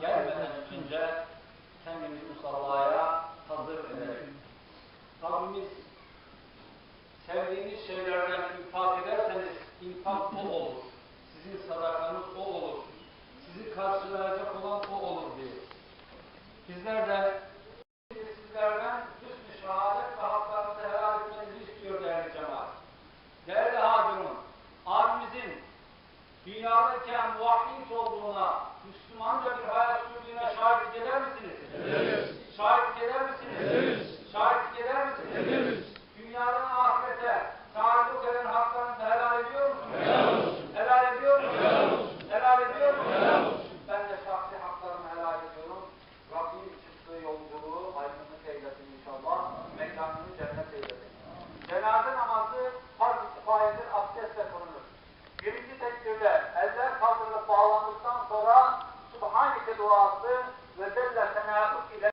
gelmeden önce kendimizi musallaya hazır edelim. Rabbimiz sevdiğiniz şeylerden infak ederseniz infak o olur. Dünyadayken muvahhid olduğuna, Müslümanca bir hayat sürdüğüne şahit eder misiniz? Ederiz. Şahit eder misiniz? Ederiz. Şahit eder misiniz? Ederiz. Dünyadan ahirete sahip eden haklarınızı helal ediyor musunuz? Helal olsun. Helal ediyor musunuz? Helal olsun. Helal ediyor musunuz? Helal olsun. Ben de şahsi haklarımı helal ediyorum. Rabbim çıktığı yolculuğu aydınlık eylesin inşallah. Mekanını cennet eylesin. Cenaze namazı farz kifayedir, abdestle kılınır. Birinci tekbirde eller kaldırılıp bağlandıktan sonra Subhaneke duası ve zelle senâuk ile